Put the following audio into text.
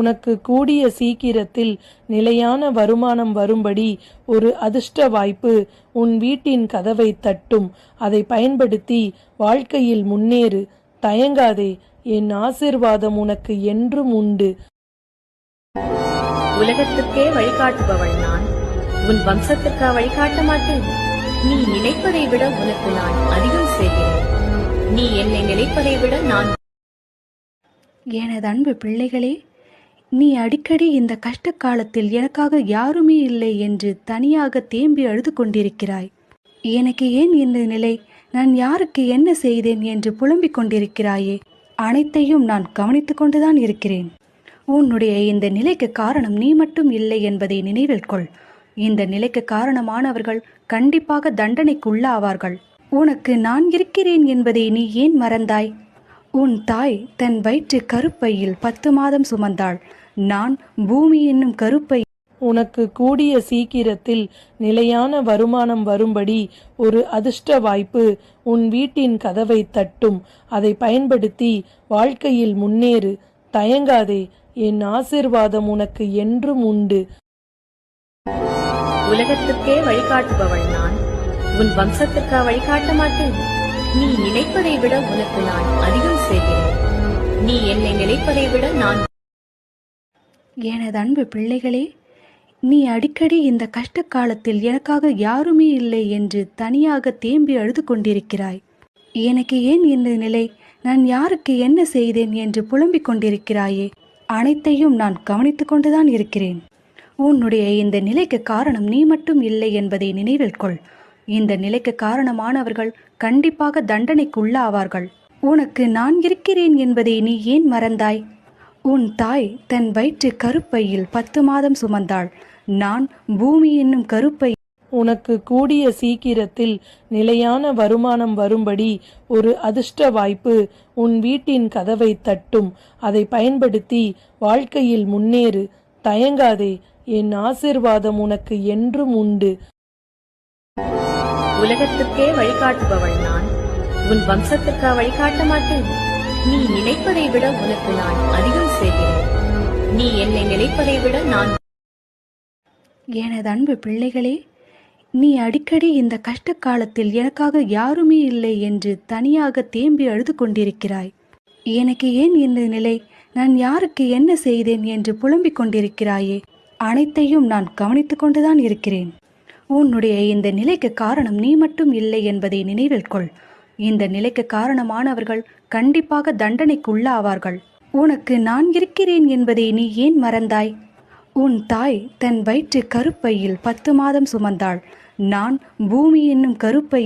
உனக்கு கூடிய சீக்கிரத்தில் நிலையான வருமானம் வரும்படி ஒரு அதிர்ஷ்ட வாய்ப்பு உன் வீட்டின் கதவை தட்டும். அதை பயன்படுத்தி வாழ்க்கையில் முன்னேறு. தயங்காதே என் ஆசிர்வாதம் உனக்கு என்றும் உண்டு. உலகத்துக்கே வழிகாட்டுபவள் நான். உன் வம்சத்துக்கா வழிகாட்ட மாட்டேன். நீ நினைப்பதை விட உனக்கு நான் அதிகம் செய்கிறேன். நீ என்னை நினைப்பதை விட நான் எனது அன்பு பிள்ளைகளே நீ அடிக்கடி இந்த கஷ்ட காலத்தில் எனக்காக யாருமே இல்லை என்று தனியாக தேம்பி அழுது கொண்டிருக்கிறாய் எனக்கு ஏன் இந்த நிலை? நான் யாருக்கு என்ன செய்தேன் என்று புலம்பிக் கொண்டிருக்கிறாயே? அனைத்தையும் நான் கவனித்துக் கொண்டுதான் இருக்கிறேன். உன்னுடைய இந்த நிலைக்கு காரணம் நீ மட்டும் இல்லை என்பதை நினைவில் கொள். இந்த நிலைக்கு காரணமானவர்கள் கண்டிப்பாக தண்டனைக்கு உள்ளாவார்கள் உனக்கு நான் இருக்கிறேன் என்பதை நீ ஏன் மறந்தாய்? உன் தாய் தன் வயிற்று கருப்பையில் பத்து மாதம் சுமந்தாள். நான் பூமி என்னும் கருப்பை உனக்கு கூடிய சீக்கிரத்தில் நிலையான வருமானம் வரும்படி ஒரு அதிர்ஷ்ட வாய்ப்பு உன் வீட்டின் கதவை தட்டும். அதை பயன்படுத்தி வாழ்க்கையில் முன்னேறு. தயங்காதே என் ஆசிர்வாதம் உனக்கு என்றும் உண்டு. உலகத்துக்கே வழிகாட்டுபவள் நான். உன் வம்சத்துக்கா வழிகாட்ட மாட்டேன். நீ நினைப்பதை விட உனக்கு நான் அதிகம் செய்கிறேன் நீ என்னை நினைப்பதை விட நான் எனது அன்பு பிள்ளைகளே நீ அடிக்கடி இந்த கஷ்ட காலத்தில் எனக்காக யாருமே இல்லை என்று தனியாக தேம்பி அழுது கொண்டிருக்கிறாய் எனக்கு ஏன் இந்த நிலை? நான் யாருக்கு என்ன செய்தேன் என்று புலம்பிக் கொண்டிருக்கிறாயே? அனைத்தையும் நான் கவனித்து கொண்டுதான் இருக்கிறேன். உன்னுடைய இந்த நிலைக்கு காரணம் நீ மட்டும் இல்லை என்பதை நினைவில் கொள். இந்த நிலைக்கு காரணமானவர்கள் கண்டிப்பாக தண்டனைக்குள்ளாவார்கள். உனக்கு நான் இருக்கிறேன் என்பதை நீ ஏன் மறந்தாய்? உன் தாய் தன் வயிற்று கருப்பையில் பத்து மாதம் சுமந்தாள். நான் பூமி என்னும் கருப்பை உனக்கு கூடிய சீக்கிரத்தில் நிலையான வருமானம் வரும்படி ஒரு அதிர்ஷ்ட வாய்ப்பு உன் வீட்டின் கதவை தட்டும். அதை பயன்படுத்தி வாழ்க்கையில் முன்னேறு. தயங்காதே. என் ஆசிர்வாதம் உனக்கு என்றும் உண்டு. உலகத்துக்கே வழிகாட்டுபவள் நான். உன் வம்சத்துக்கா வழிகாட்ட மாட்டேன். நீ நினைப்பதை விட உனக்கு நான் அதிகம் செய்கிறேன். நீ என்னை நினைப்பதை விட நான் எனது அன்பு பிள்ளைகளே நீ அடிக்கடி இந்த கஷ்ட காலத்தில் எனக்காக யாருமே இல்லை என்று தனியாக தேம்பி அழுது கொண்டிருக்கிறாய் எனக்கு ஏன் இந்த நிலை? நான் யாருக்கு என்ன செய்தேன் என்று புலம்பிக் கொண்டிருக்கிறாயே? அனைத்தையும் நான் கவனித்துக் கொண்டுதான் இருக்கிறேன். உன்னுடைய இந்த நிலைக்கு காரணம் நீ மட்டும் இல்லை என்பதை நினைவில் கொள். இந்த நிலைக்கு காரணமானவர்கள் கண்டிப்பாக தண்டனைக்கு உள்ளாவார்கள் உனக்கு நான் இருக்கிறேன் என்பதை நீ ஏன் மறந்தாய்? உன் தாய் தன் வயிற்று கருப்பையில் பத்து மாதம் சுமந்தாள். நான் பூமி என்னும் கருப்பை